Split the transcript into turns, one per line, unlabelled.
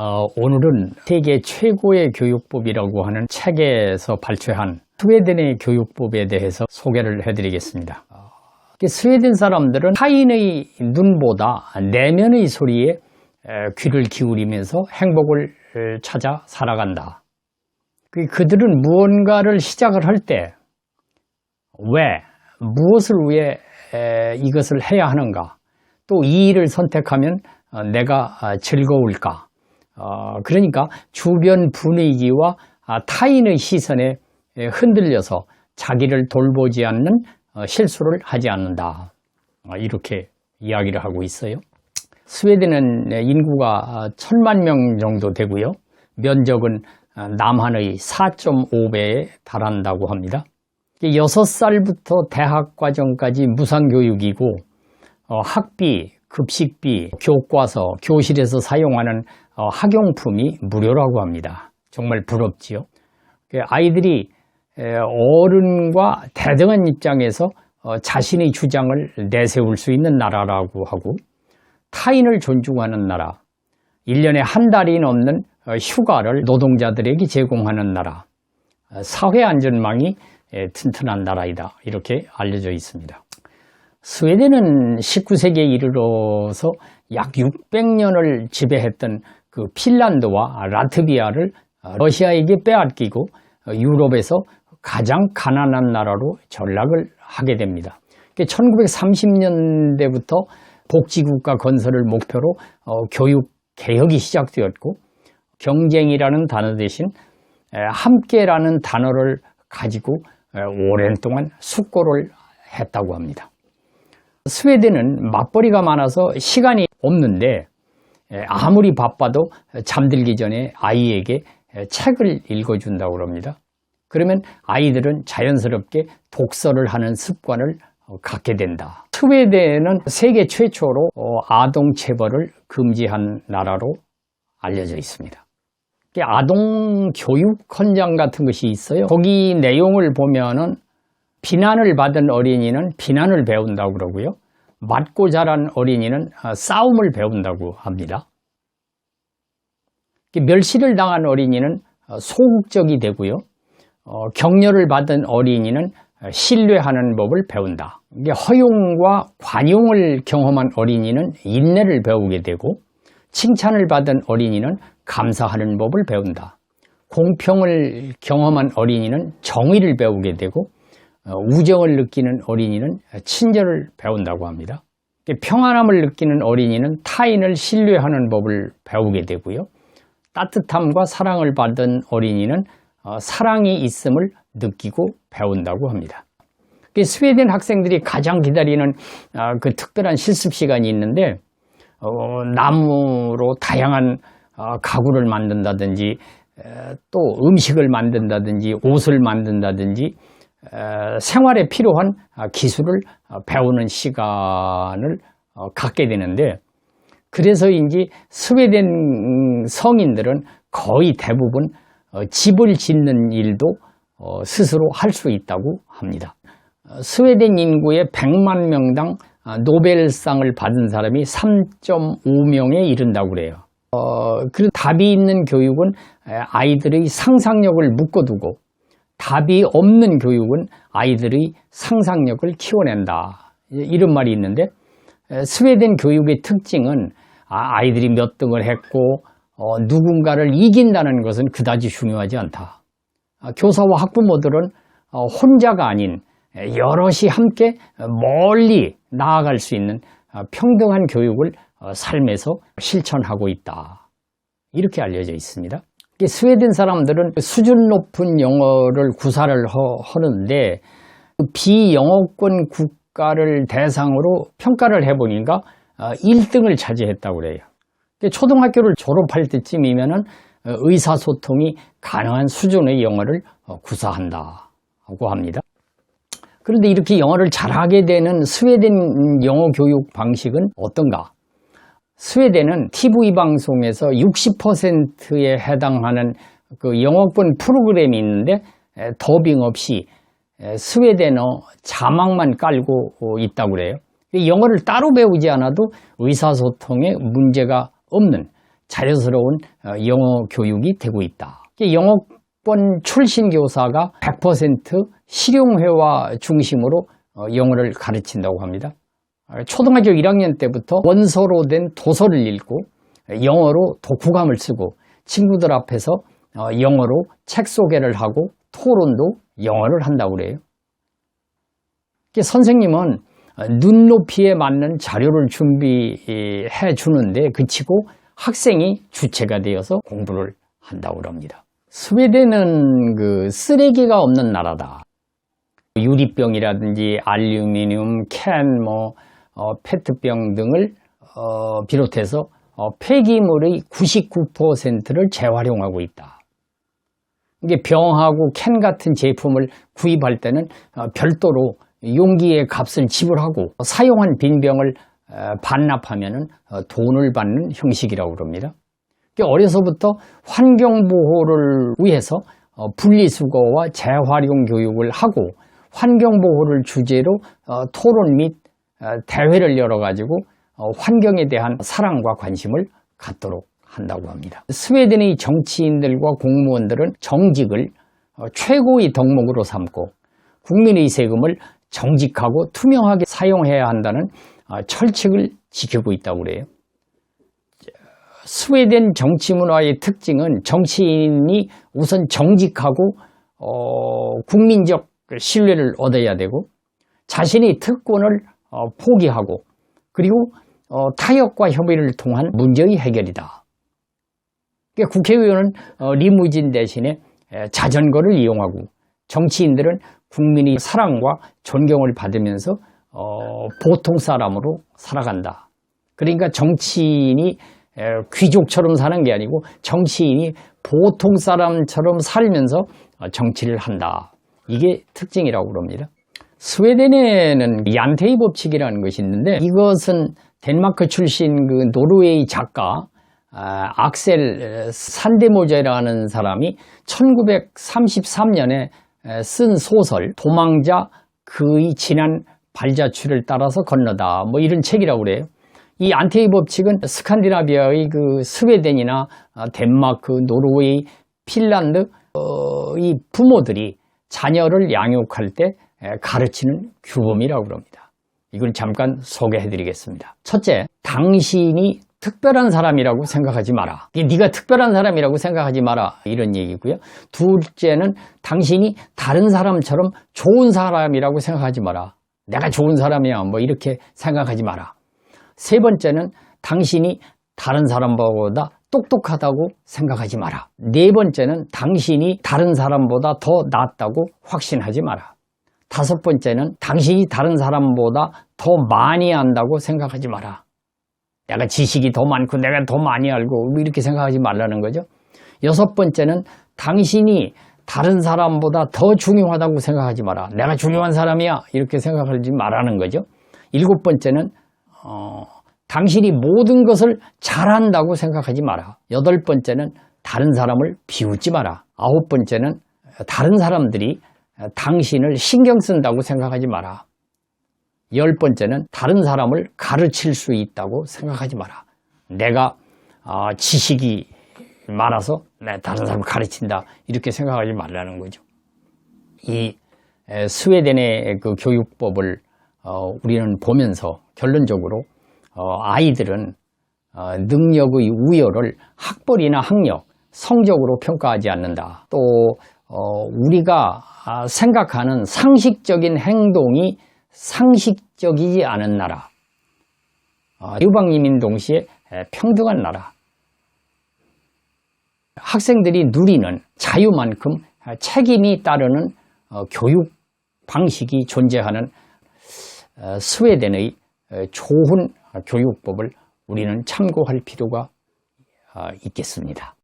어, 오늘은 세계 최고의 교육법이라고 하는 책에서 발췌한 스웨덴의 교육법에 대해서 소개를 해드리겠습니다. 어, 스웨덴 사람들은 타인의 눈보다 내면의 소리에 에, 귀를 기울이면서 행복을 에, 찾아 살아간다. 그- 그들은 무언가를 시작을 할 때 왜, 무엇을 위해 에, 이것을 해야 하는가, 또 이 일을 선택하면 어, 내가 아, 즐거울까, 어, 그러니까 주변 분위기와 아, 타인의 시선에 에, 흔들려서 자기를 돌보지 않는 어, 실수를 하지 않는다. 아, 이렇게 이야기를 하고 있어요. 스웨덴은 인구가 아, 천만 명 정도 되고요. 면적은 아, 남한의 4.5배에 달한다고 합니다. 6살부터 대학 과정까지 무상교육이고 어, 학비, 급식비, 교과서, 교실에서 사용하는 어, 학용품이 무료라고 합니다. 정말 부럽지요. 그 아이들이 에, 어른과 대등한 입장에서 어, 자신의 주장을 내세울 수 있는 나라라고 하고 타인을 존중하는 나라, 1년에 한 달이 넘는 어, 휴가를 노동자들에게 제공하는 나라, 어, 사회 안전망이 에, 튼튼한 나라이다. 이렇게 알려져 있습니다. 스웨덴은 19세기에 이르러서 약 600년을 지배했던 그 핀란드와 라트비아를 어, 러시아에게 빼앗기고 어, 유럽에서 가장 가난한 나라로 전락을 하게 됩니다. 1930년대부터 복지국가 건설을 목표로 어, 교육 개혁이 시작되었고 경쟁이라는 단어 대신 에, 함께라는 단어를 가지고 에, 오랜 동안 숙고를 했다고 합니다. 스웨덴은 맞벌이가 많아서 시간이 없는데 에, 아무리 바빠도 잠들기 전에 아이에게 에, 책을 읽어준다고 합니다. 그러면 아이들은 자연스럽게 독서를 하는 습관을 어, 갖게 된다. 스웨덴은 세계 최초로 어, 아동 체벌을 금지한 나라로 알려져 있습니다. 아동 교육 헌장 같은 것이 있어요. 거기 내용을 보면은 비난을 받은 어린이는 비난을 배운다고 그러고요. 맞고 자란 어린이는 아, 싸움을 배운다고 합니다. 멸시를 당한 어린이는 어, 소극적이 되고요. 어, 격려를 받은 어린이는 어, 신뢰하는 법을 배운다. 허용과 관용을 경험한 어린이는 인내를 배우게 되고 칭찬을 받은 어린이는 감사하는 법을 배운다. 공평을 경험한 어린이는 정의를 배우게 되고 어, 우정을 느끼는 어린이는 친절을 배운다고 합니다. 평안함을 느끼는 어린이는 타인을 신뢰하는 법을 배우게 되고요. 따뜻함과 사랑을 받은 어린이는 어, 사랑이 있음을 느끼고 배운다고 합니다. 그 스웨덴 학생들이 가장 기다리는 아, 그 특별한 실습 시간이 있는데 어, 나무로 다양한 어, 가구를 만든다든지 에, 또 음식을 만든다든지 옷을 만든다든지 에, 생활에 필요한 아, 기술을 어, 배우는 시간을 어, 갖게 되는데 그래서인지 스웨덴 성인들은 거의 대부분 어, 집을 짓는 일도 어, 스스로 할 수 있다고 합니다. 어, 스웨덴 인구의 100만 명당 아, 노벨상을 받은 사람이 3.5명에 이른다고 그래요. 어, 그 답이 있는 교육은 에, 아이들의 상상력을 묶어두고 답이 없는 교육은 아이들의 상상력을 키워낸다. 이런 말이 있는데 에, 스웨덴 교육의 특징은 아, 아이들이 몇 등을 했고 어, 누군가를 이긴다는 것은 그다지 중요하지 않다. 아, 교사와 학부모들은 어, 혼자가 아닌 에, 여럿이 함께 멀리 나아갈 수 있는 어, 평등한 교육을 어, 삶에서 실천하고 있다. 이렇게 알려져 있습니다. 스웨덴 사람들은 수준 높은 영어를 구사를 허- 하는데 비영어권 국가를 대상으로 평가를 해보니까 1등을 차지했다고 그래요. 초등학교를 졸업할 때쯤이면은 어, 의사소통이 가능한 수준의 영어를 어, 구사한다고 합니다. 그런데 이렇게 영어를 잘하게 되는 스웨덴 영어 교육 방식은 어떤가? 스웨덴은 TV 방송에서 60%에 해당하는 그 영어권 프로그램이 있는데 에, 더빙 없이 에, 스웨덴어 자막만 깔고 어, 있다고 그래요. 이 영어를 따로 배우지 않아도 의사소통에 문제가 없는 자연스러운 어, 영어 교육이 되고 있다. 영어권 출신 교사가 100% 실용회화 중심으로 어, 영어를 가르친다고 합니다. 어, 초등학교 1학년 때부터 원서로 된 도서를 읽고 영어로 독후감을 쓰고 친구들 앞에서 어, 영어로 책 소개를 하고 토론도 영어를 한다고 그래요. 선생님은 어, 눈높이에 맞는 자료를 준비해 주는데 그치고 학생이 주체가 되어서 공부를 한다고 합니다. 스웨덴은 그 쓰레기가 없는 나라다. 유리병이라든지 알루미늄, 캔, 뭐 어, 페트병 등을 어, 비롯해서 어, 폐기물의 99%를 재활용하고 있다. 이게 병하고 캔 같은 제품을 구입할 때는 어, 별도로 용기의 값을 지불하고 사용한 빈병을 어, 반납하면 돈을 받는 형식이라고 그럽니다. 어려서부터 환경보호를 위해서 어, 분리수거와 재활용 교육을 하고 환경보호를 주제로 어, 토론 및 대회를 열어가지고 환경에 대한 사랑과 관심을 갖도록 한다고 합니다. 스웨덴의 정치인들과 공무원들은 정직을 최고의 덕목으로 삼고 국민의 세금을 정직하고 투명하게 사용해야 한다는 철칙을 지키고 있다고 그래요. 스웨덴 정치 문화의 특징은 정치인이 우선 정직하고 어, 국민적 신뢰를 얻어야 되고 자신이 특권을 어, 포기하고 그리고 어, 타협과 협의를 통한 문제의 해결이다. 그러니까 국회의원은 어, 리무진 대신에 에, 자전거를 이용하고 정치인들은 국민의 사랑과 존경을 받으면서 어, 보통 사람으로 살아간다. 그러니까 정치인이 에, 귀족처럼 사는 게 아니고 정치인이 보통 사람처럼 살면서 어, 정치를 한다. 이게 특징이라고 그럽니다. 스웨덴에는 얀테이 법칙이라는 것이 있는데 이것은 덴마크 출신 그 노르웨이 작가 아, 악셀 산데모제라는 사람이 1933년에 쓴 소설 도망자 그의 지난 발자취를 따라서 건너다 뭐 이런 책이라고 그래요. 이 안테이 법칙은 스칸디나비아의 그 스웨덴이나 덴마크, 노르웨이, 핀란드 어, 이 부모들이 자녀를 양육할 때 가르치는 규범이라고 그럽니다. 이걸 잠깐 소개해 드리겠습니다. 첫째, 당신이 특별한 사람이라고 생각하지 마라. 네가 특별한 사람이라고 생각하지 마라. 이런 얘기고요. 둘째는 당신이 다른 사람처럼 좋은 사람이라고 생각하지 마라. 내가 좋은 사람이야. 뭐 이렇게 생각하지 마라. 세 번째는 당신이 다른 사람보다 똑똑하다고 생각하지 마라. 네 번째는 당신이 다른 사람보다 더 낫다고 확신하지 마라. 다섯 번째는 당신이 다른 사람보다 더 많이 안다고 생각하지 마라. 내가 지식이 더 많고 내가 더 많이 알고 뭐 이렇게 생각하지 말라는 거죠. 여섯 번째는 당신이 다른 사람보다 더 중요하다고 생각하지 마라. 내가 중요한 사람이야. 이렇게 생각하지 말라는 거죠. 일곱 번째는 어, 당신이 모든 것을 잘한다고 생각하지 마라. 여덟 번째는 다른 사람을 비웃지 마라. 아홉 번째는 다른 사람들이 당신을 신경 쓴다고 생각하지 마라. 열 번째는 다른 사람을 가르칠 수 있다고 생각하지 마라. 내가 어, 지식이 많아서 다른 사람을 가르친다 이렇게 생각하지 말라는 거죠. 이 스웨덴의 그 교육법을 어, 우리는 보면서 결론적으로 어, 아이들은 어, 능력의 우열을 학벌이나 학력, 성적으로 평가하지 않는다. 또 어, 우리가 아, 생각하는 상식적인 행동이 상식적이지 않은 나라, 어, 유방이민 동시에 평등한 나라, 학생들이 누리는 자유만큼 책임이 따르는 어, 교육 방식이 존재하는 어, 스웨덴의 좋은 교육법을 우리는 참고할 필요가 있겠습니다.